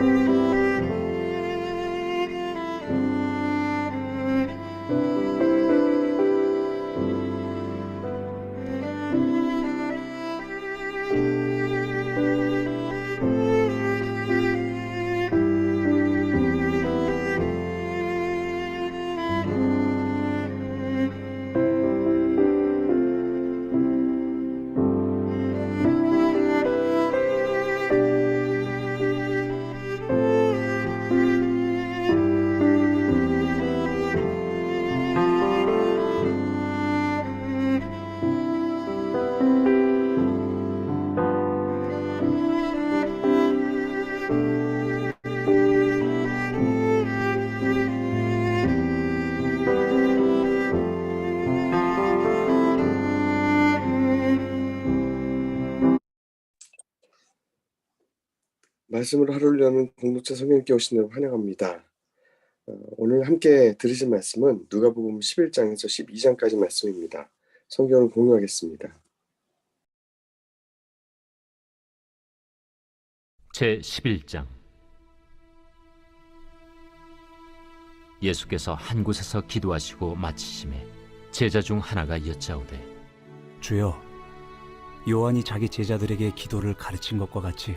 Música 말씀을 하루려는 공동체 성경께 오신 여러분 환영합니다. 어, 오늘 함께 들으실 말씀은 누가복음 11장에서 12장까지 말씀입니다. 성경을 공유하겠습니다. 제 11장 예수께서 한 곳에서 기도하시고 마치심에 제자 중 하나가 여짜오되 주여, 요한이 자기 제자들에게 기도를 가르친 것과 같이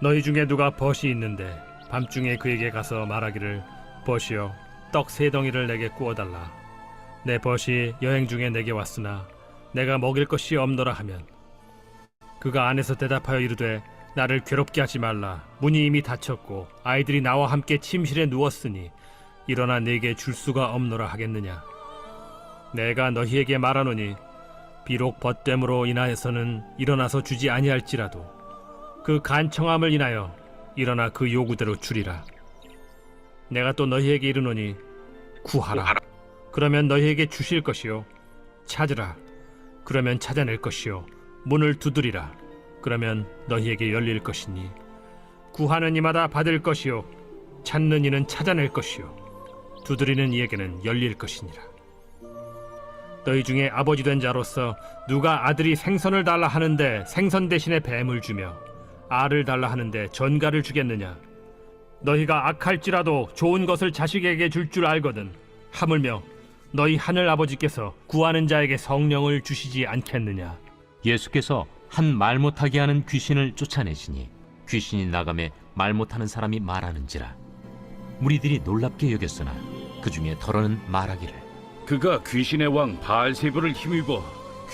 너희 중에 누가 벗이 있는데 밤중에 그에게 가서 말하기를 벗이여 떡 세 덩이를 내게 구워달라. 내 벗이 여행 중에 내게 왔으나 내가 먹일 것이 없노라 하면. 그가 안에서 대답하여 이르되 나를 괴롭게 하지 말라. 문이 이미 닫혔고 아이들이 나와 함께 침실에 누웠으니 일어나 내게 줄 수가 없노라 하겠느냐? 내가 너희에게 말하노니 비록 벗됨으로 인하여서는 일어나서 주지 아니할지라도 그 간청함을 인하여 일어나 그 요구대로 주리라. 내가 또 너희에게 이르노니 구하라. 그러면 너희에게 주실 것이요 찾으라. 그러면 찾아낼 것이요 문을 두드리라. 그러면 너희에게 열릴 것이니 구하는 이마다 받을 것이요 찾는 이는 찾아낼 것이요 두드리는 이에게는 열릴 것이니라. 너희 중에 아버지 된 자로서 누가 아들이 생선을 달라 하는데 생선 대신에 뱀을 주며 알을 달라 하는데 전갈을 주겠느냐? 너희가 악할지라도 좋은 것을 자식에게 줄줄 알거든. 하물며 너희 하늘 아버지께서 구하는 자에게 성령을 주시지 않겠느냐? 예수께서 한 말 못하게 하는 귀신을 쫓아내시니 귀신이 나감에 말 못하는 사람이 말하는지라 무리들이 놀랍게 여겼으나 그 중에 더러는 말하기를 그가 귀신의 왕 바알세부를 힘입어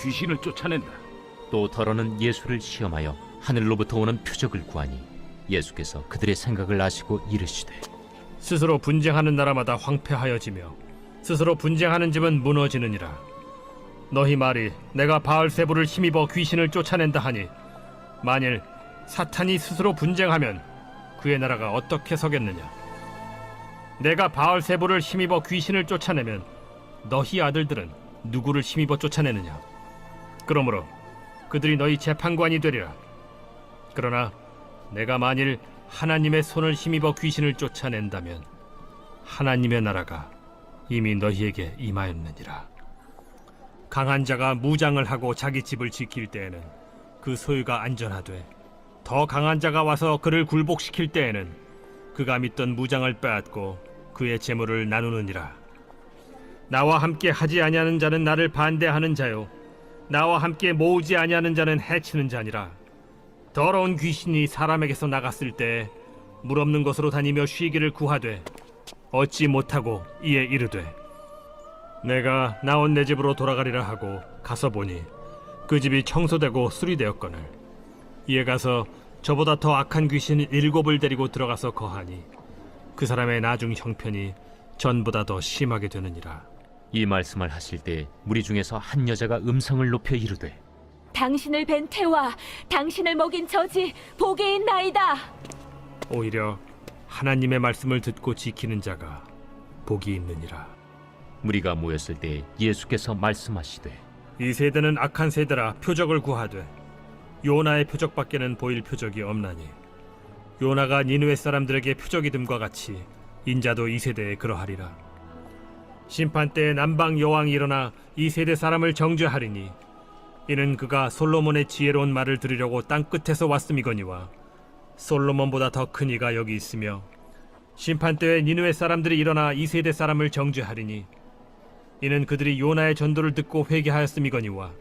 귀신을 쫓아낸다. 또 더러는 예수를 시험하여 하늘로부터 오는 표적을 구하니 예수께서 그들의 생각을 아시고 이르시되 스스로 분쟁하는 나라마다 황폐하여지며 스스로 분쟁하는 집은 무너지느니라. 너희 말이 내가 바알세부를 힘입어 귀신을 쫓아낸다 하니 만일 사탄이 스스로 분쟁하면 그의 나라가 어떻게 서겠느냐? 내가 바알세부를 힘입어 귀신을 쫓아내면 너희 아들들은 누구를 힘입어 쫓아내느냐? 그러므로 그들이 너희 재판관이 되리라. 그러나 내가 만일 하나님의 손을 힘입어 귀신을 쫓아낸다면 하나님의 나라가 이미 너희에게 임하였느니라. 강한 자가 무장을 하고 자기 집을 지킬 때에는 그 소유가 안전하되 더 강한 자가 와서 그를 굴복시킬 때에는 그가 믿던 무장을 빼앗고 그의 재물을 나누느니라. 나와 함께 하지 아니하는 자는 나를 반대하는 자요 나와 함께 모으지 아니하는 자는 해치는 자니라. 더러운 귀신이 사람에게서 나갔을 때 물 없는 곳으로 다니며 쉬기를 구하되 얻지 못하고 이에 이르되 내가 나온 내 집으로 돌아가리라 하고 가서 보니 그 집이 청소되고 수리되었거늘. 이에 가서 저보다 더 악한 귀신 일곱을 데리고 들어가서 거하니 그 사람의 나중 형편이 전보다 더 심하게 되느니라. 이 말씀을 하실 때 무리 중에서 한 여자가 음성을 높여 이르되 당신을 뵌 태와 당신을 먹인 저지 복이 있나이다. 오히려 하나님의 말씀을 듣고 지키는 자가 복이 있느니라 무리가 모였을 때 예수께서 말씀하시되 이 세대는 악한 세대라 표적을 구하되 요나의 표적밖에는 보일 표적이 없나니 요나가 니느웨 사람들에게 표적이 됨과 같이 인자도 이 세대에 그러하리라 심판 때에 남방 여왕이 일어나 이 세대 사람을 정죄하리니 이는 그가 솔로몬의 지혜로운 말을 들으려고 땅 끝에서 왔음이거니와 솔로몬보다 더 큰 이가 여기 있으며 심판 때에 니느웨 사람들이 일어나 이 세대 사람을 정죄하리니 이는 그들이 요나의 전도를 듣고 회개하였음이거니와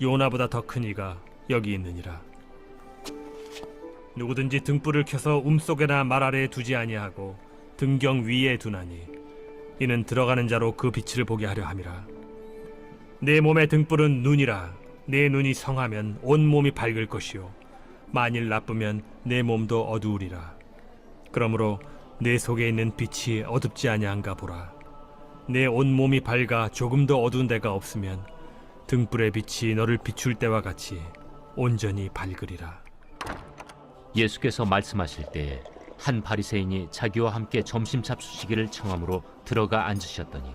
요나보다 더 큰 이가 여기 있느니라. 누구든지 등불을 켜서 움속에나 말 아래에 두지 아니하고 등경 위에 두나니 이는 들어가는 자로 그 빛을 보게 하려 함이라. 내 몸의 등불은 눈이라. 내 눈이 성하면 온 몸이 밝을 것이요 만일 나쁘면 내 몸도 어두우리라. 그러므로 내 속에 있는 빛이 어둡지 아니한가 보라. 내 온 몸이 밝아 조금도 어두운 데가 없으면 등불의 빛이 너를 비출 때와 같이 온전히 밝으리라. 예수께서 말씀하실 때에 한 바리새인이 자기와 함께 점심 잡수시기를 청함으로 들어가 앉으셨더니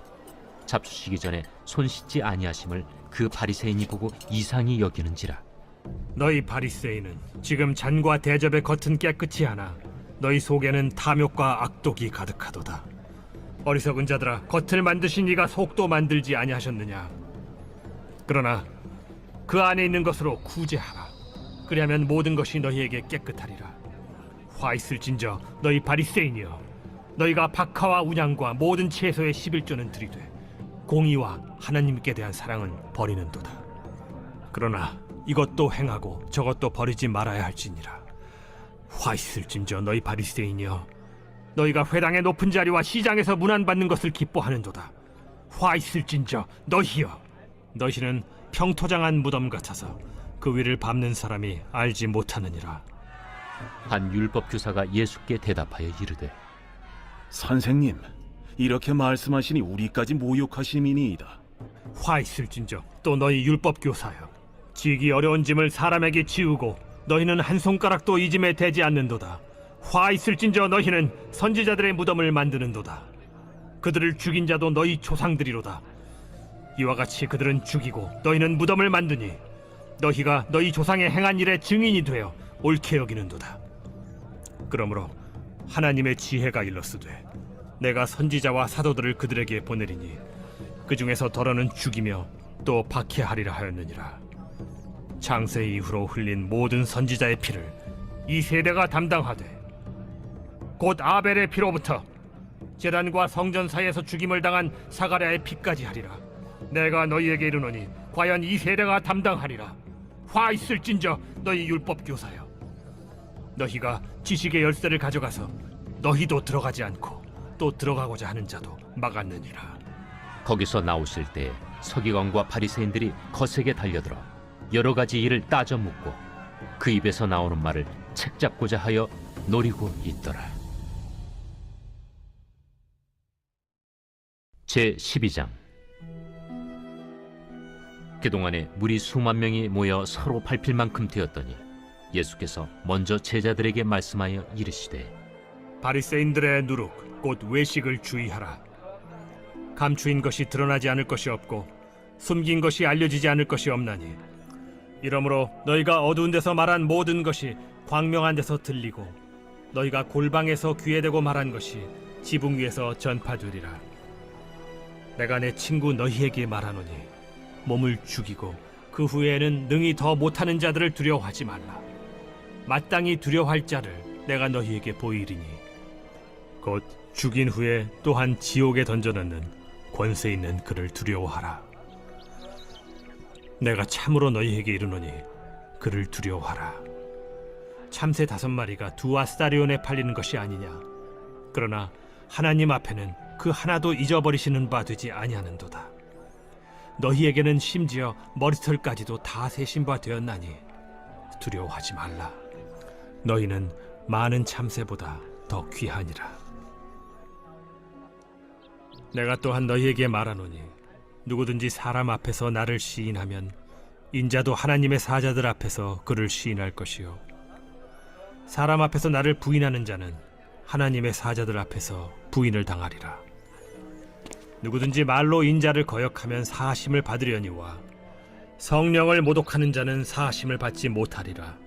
잡수시기 전에 손 씻지 아니하심을 그 바리새인이 보고 이상히 여기는지라 너희 바리새인은 지금 잔과 대접의 겉은 깨끗이 하나 너희 속에는 탐욕과 악독이 가득하도다. 어리석은 자들아 겉을 만드신 이가 속도 만들지 아니하셨느냐? 그러나 그 안에 있는 것으로 구제하라. 그리하면 모든 것이 너희에게 깨끗하리라. 화 있을진저 너희 바리새인이여 너희가 박하와 운양과 모든 채소의 11조는 들이되 공의와 하나님께 대한 사랑은 버리는도다. 그러나 이것도 행하고 저것도 버리지 말아야 할지니라. 화 있을진저 너희 바리새인이여 너희가 회당의 높은 자리와 시장에서 문안받는 것을 기뻐하는도다. 화 있을진저 너희여 너희는 평토장한 무덤 같아서 그 위를 밟는 사람이 알지 못하느니라. 한 율법 교사가 예수께 대답하여 이르되 선생님, 이렇게 말씀하시니 우리까지 모욕하심이니이다. 화 있을진저 또 너희 율법 교사여. 지기 어려운 짐을 사람에게 지우고 너희는 한 손가락도 이 짐에 대지 않는도다. 화 있을진저 너희는 선지자들의 무덤을 만드는도다. 그들을 죽인 자도 너희 조상들이로다. 이와 같이 그들은 죽이고 너희는 무덤을 만드니 너희가 너희 조상의 행한 일의 증인이 되어 옳게 여기는도다. 그러므로 하나님의 지혜가 일렀으되 내가 선지자와 사도들을 그들에게 보내리니 그 중에서 더러는 죽이며 또 박해하리라 하였느니라. 창세 이후로 흘린 모든 선지자의 피를 이 세대가 담당하되 곧 아벨의 피로부터 제단과 성전 사이에서 죽임을 당한 사가랴의 피까지 하리라. 내가 너희에게 이르노니 과연 이 세대가 담당하리라. 화 있을진저 너희 율법 교사여. 너희가 지식의 열쇠를 가져가서 너희도 들어가지 않고 또 들어가고자 하는 자도 막았느니라. 거기서 나오실 때 서기관과 바리새인들이 거세게 달려들어 여러 가지 일을 따져 묻고 그 입에서 나오는 말을 책잡고자 하여 노리고 있더라. 제 12장 그동안에 무리 수만 명이 모여 서로 밟힐 만큼 되었더니 예수께서 먼저 제자들에게 말씀하여 이르시되 바리새인들의 누룩 곧 외식을 주의하라. 감추인 것이 드러나지 않을 것이 없고 숨긴 것이 알려지지 않을 것이 없나니 이러므로 너희가 어두운 데서 말한 모든 것이 광명한 데서 들리고 너희가 골방에서 귀에 대고 말한 것이 지붕 위에서 전파되리라. 내가 내 친구 너희에게 말하노니 몸을 죽이고 그 후에는 능히 더 못하는 자들을 두려워하지 말라. 마땅히 두려워할 자를 내가 너희에게 보이리니 곧 죽인 후에 또한 지옥에 던져넣는 권세 있는 그를 두려워하라. 내가 참으로 너희에게 이르노니 그를 두려워하라. 참새 다섯 마리가 두 아스타리온에 팔리는 것이 아니냐. 그러나 하나님 앞에는 그 하나도 잊어버리시는 바 되지 아니하는도다. 너희에게는 심지어 머리털까지도 다 세신 바 되었나니 두려워하지 말라. 너희는 많은 참새보다 더 귀하니라. 내가 또한 너희에게 말하노니 누구든지 사람 앞에서 나를 시인하면 인자도 하나님의 사자들 앞에서 그를 시인할 것이요. 사람 앞에서 나를 부인하는 자는 하나님의 사자들 앞에서 부인을 당하리라. 누구든지 말로 인자를 거역하면 사하심을 받으려니와 성령을 모독하는 자는 사하심을 받지 못하리라.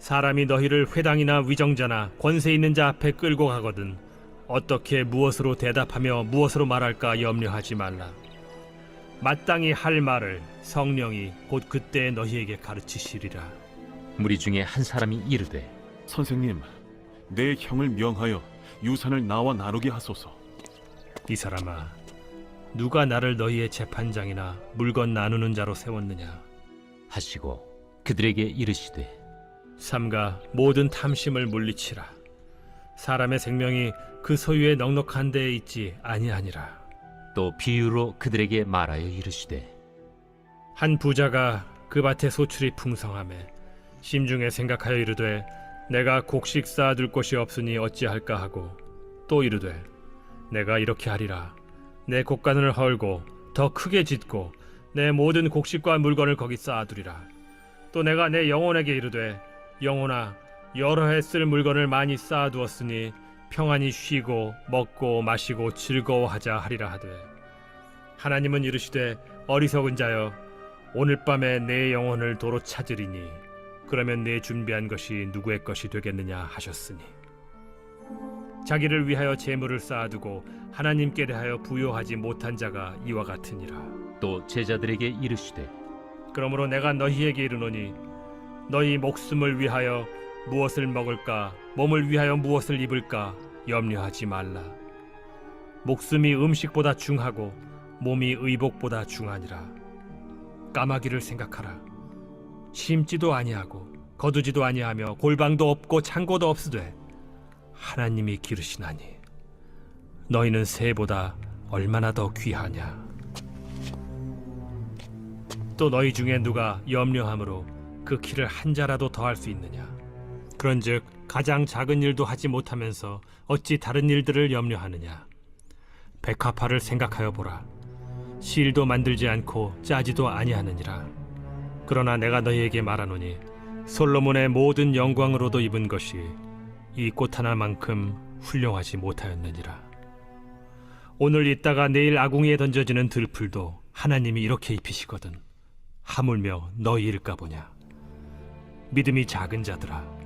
사람이 너희를 회당이나 위정자나 권세 있는 자 앞에 끌고 가거든 어떻게 무엇으로 대답하며 무엇으로 말할까 염려하지 말라. 마땅히 할 말을 성령이 곧 그때 너희에게 가르치시리라. 무리 중에 한 사람이 이르되 선생님, 내 형을 명하여 유산을 나와 나누게 하소서. 이 사람아, 누가 나를 너희의 재판장이나 물건 나누는 자로 세웠느냐? 하시고 그들에게 이르시되 삼가 모든 탐심을 물리치라. 사람의 생명이 그 소유의 넉넉한 데에 있지 아니하니라. 또 비유로 그들에게 말하여 이르시되 한 부자가 그 밭에 소출이 풍성함에 심중에 생각하여 이르되 내가 곡식 쌓아둘 곳이 없으니 어찌할까 하고 또 이르되 내가 이렇게 하리라 내 곡간을 헐고 더 크게 짓고 내 모든 곡식과 물건을 거기 쌓아두리라 또 내가 내 영혼에게 이르되 영혼아 여러 해 쓸 물건을 많이 쌓아두었으니 평안히 쉬고 먹고 마시고 즐거워하자 하리라 하되 하나님은 이르시되 어리석은 자여 오늘 밤에 내 영혼을 도로 찾으리니 그러면 내 준비한 것이 누구의 것이 되겠느냐 하셨으니. 자기를 위하여 재물을 쌓아두고 하나님께 대하여 부요하지 못한 자가 이와 같으니라. 또 제자들에게 이르시되 그러므로 내가 너희에게 이르노니 너희 목숨을 위하여 무엇을 먹을까? 몸을 위하여 무엇을 입을까? 염려하지 말라. 목숨이 음식보다 중하고 몸이 의복보다 중하니라. 까마귀를 생각하라. 심지도 아니하고 거두지도 아니하며 골방도 없고 창고도 없으되 하나님이 기르시나니 너희는 새보다 얼마나 더 귀하냐? 또 너희 중에 누가 염려함으로 그 키를 한 자라도 더할 수 있느냐 그런즉 가장 작은 일도 하지 못하면서 어찌 다른 일들을 염려하느냐? 백합화를 생각하여 보라. 실도 만들지 않고 짜지도 아니하느니라. 그러나 내가 너희에게 말하노니 솔로몬의 모든 영광으로도 입은 것이 이 꽃 하나만큼 훌륭하지 못하였느니라. 오늘 있다가 내일 아궁이에 던져지는 들풀도 하나님이 이렇게 입히시거든 하물며 너희일까 보냐? 믿음이 작은 자들아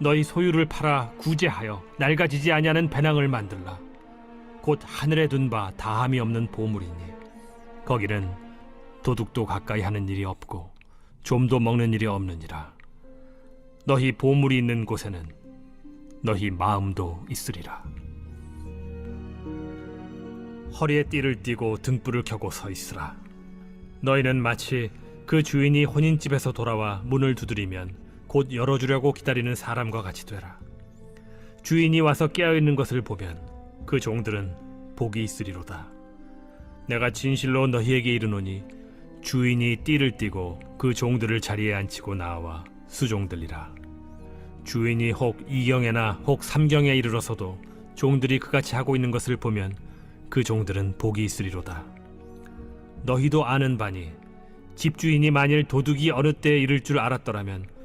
너희 소유를 팔아 구제하여 낡아지지 아니하는 배낭을 만들라. 곧 하늘에 둔 바 다함이 없는 보물이니 거기는 도둑도 가까이 하는 일이 없고 좀도 먹는 일이 없느니라. 너희 보물이 있는 곳에는 너희 마음도 있으리라. 허리에 띠를 띠고 등불을 켜고 서 있으라. 너희는 마치 그 주인이 혼인집에서 돌아와 문을 두드리면 곧 열어주려고 기다리는 사람과 같이 되라. 주인이 와서 깨어 있는 것을 보면 그 종들은 복이 있으리로다. 내가 진실로 너희에게 이르노니 주인이 띠를 띠고 그 종들을 자리에 앉히고 나와 수종들리라. 주인이 혹 이경에나 혹 삼경에 이르러서도 종들이 그같이 하고 있는 것을 보면 그 종들은 복이 있으리로다. 너희도 아는 바니 집주인이 만일 도둑이 어느 때에 이를 줄 알았더라면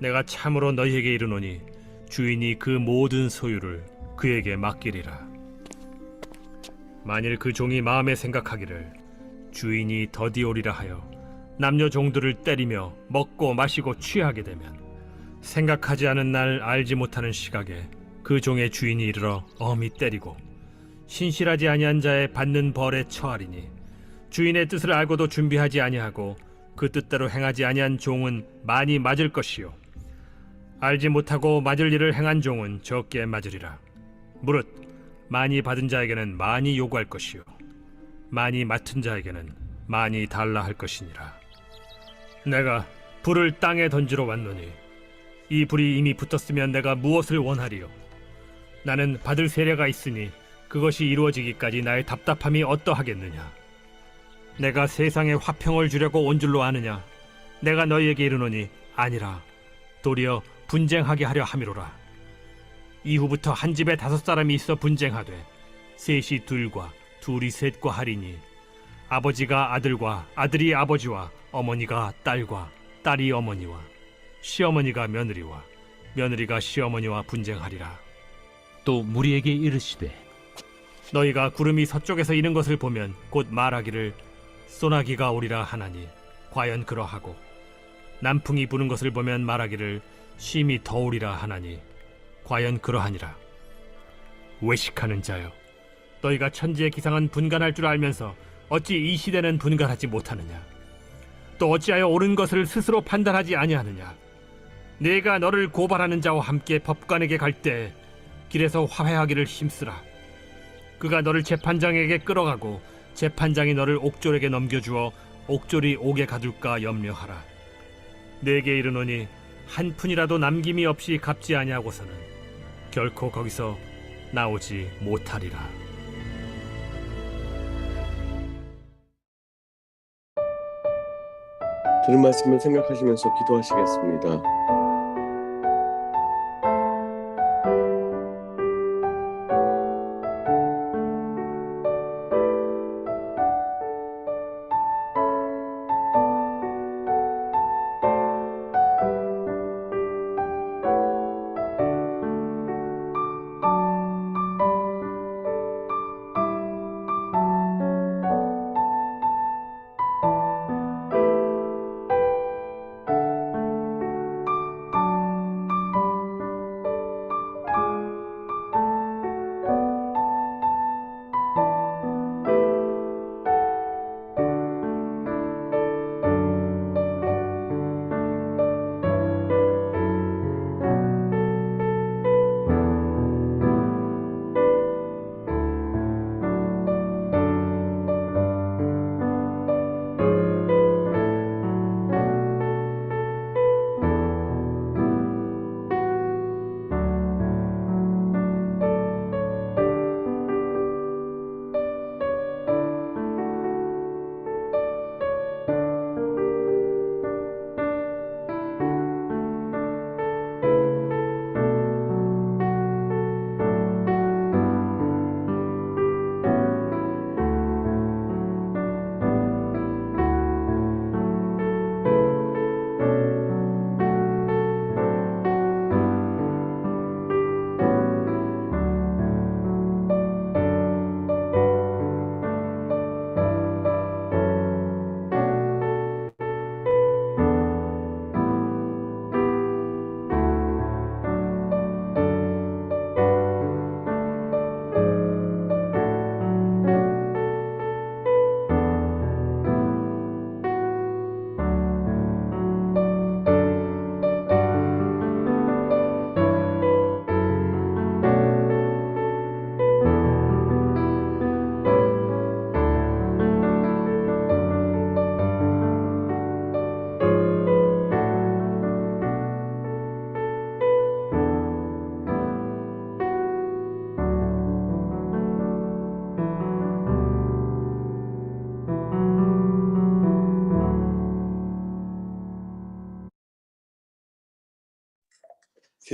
내가 참으로 너희에게 이르노니 주인이 그 모든 소유를 그에게 맡기리라. 만일 그 종이 마음에 생각하기를 주인이 더디오리라 하여 남녀 종들을 때리며 먹고 마시고 취하게 되면 생각하지 않은 날 알지 못하는 시각에 그 종의 주인이 이르러 엄히 때리고 신실하지 아니한 자의 받는 벌에 처하리니 주인의 뜻을 알고도 준비하지 아니하고 그 뜻대로 행하지 아니한 종은 많이 맞을 것이요 알지 못하고 맞을 일을 행한 종은 적게 맞으리라. 무릇 많이 받은 자에게는 많이 요구할 것이요. 많이 맡은 자에게는 많이 달라 할 것이니라. 내가 불을 땅에 던지러 왔노니 이 불이 이미 붙었으면 내가 무엇을 원하리요? 나는 받을 세례가 있으니 그것이 이루어지기까지 나의 답답함이 어떠하겠느냐? 내가 세상에 화평을 주려고 온 줄로 아느냐? 내가 너희에게 이르노니 아니라 도리어 분쟁하게 하려 함이로라 이후부터 한 집에 다섯 사람이 있어 분쟁하되 셋이 둘과 둘이 셋과 하리니 아버지가 아들과 아들이 아버지와 어머니가 딸과 딸이 어머니와 시어머니가 며느리와 며느리가 시어머니와 분쟁하리라. 또 무리에게 이르시되 너희가 구름이 서쪽에서 이는 것을 보면 곧 말하기를 소나기가 오리라 하나니 과연 그러하고 남풍이 부는 것을 보면 말하기를 쉼이 더우리라 하나니 과연 그러하니라. 외식하는 자여 너희가 천지의 기상은 분간할 줄 알면서 어찌 이 시대는 분간하지 못하느냐? 또 어찌하여 옳은 것을 스스로 판단하지 아니하느냐? 내가 너를 고발하는 자와 함께 법관에게 갈 때 길에서 화해하기를 힘쓰라. 그가 너를 재판장에게 끌어가고 재판장이 너를 옥졸에게 넘겨주어 옥졸이 옥에 가둘까 염려하라. 내게 이르노니 한 푼이라도 남김이 없이 갚지 아니하고서는 결코 거기서 나오지 못하리라. 들은 말씀을 생각하시면서 기도하시겠습니다.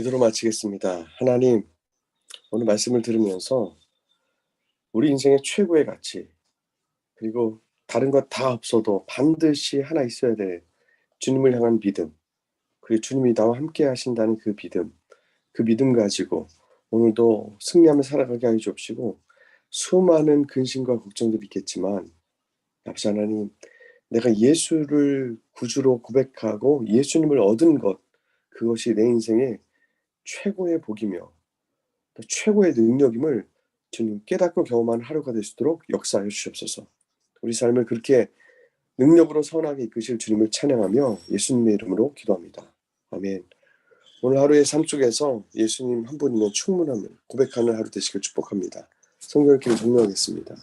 기도로 마치겠습니다. 하나님, 오늘 말씀을 들으면서 우리 인생의 최고의 가치, 그리고 다른 것 다 없어도 반드시 하나 있어야 될 주님을 향한 믿음, 그리고 주님이 나와 함께 하신다는 그 믿음, 그 믿음 가지고 오늘도 승리하며 살아가게 하여 주옵시고 수많은 근심과 걱정들이 있겠지만 아버지 하나님, 내가 예수를 구주로 고백하고 예수님을 얻은 것, 그것이 내 인생의 최고의 복이며 또 최고의 능력임을 주님 깨닫고 경험하는 하루가 될 수 있도록 역사하여 주시옵소서. 우리 삶을 그렇게 능력으로 선하게 이끄실 주님을 찬양하며 예수님의 이름으로 기도합니다. 아멘. 오늘 하루의 삶 속에서 예수님 한 분이면 충분함을 고백하는 하루 되시길 축복합니다. 성경을 이렇게 종료하겠습니다.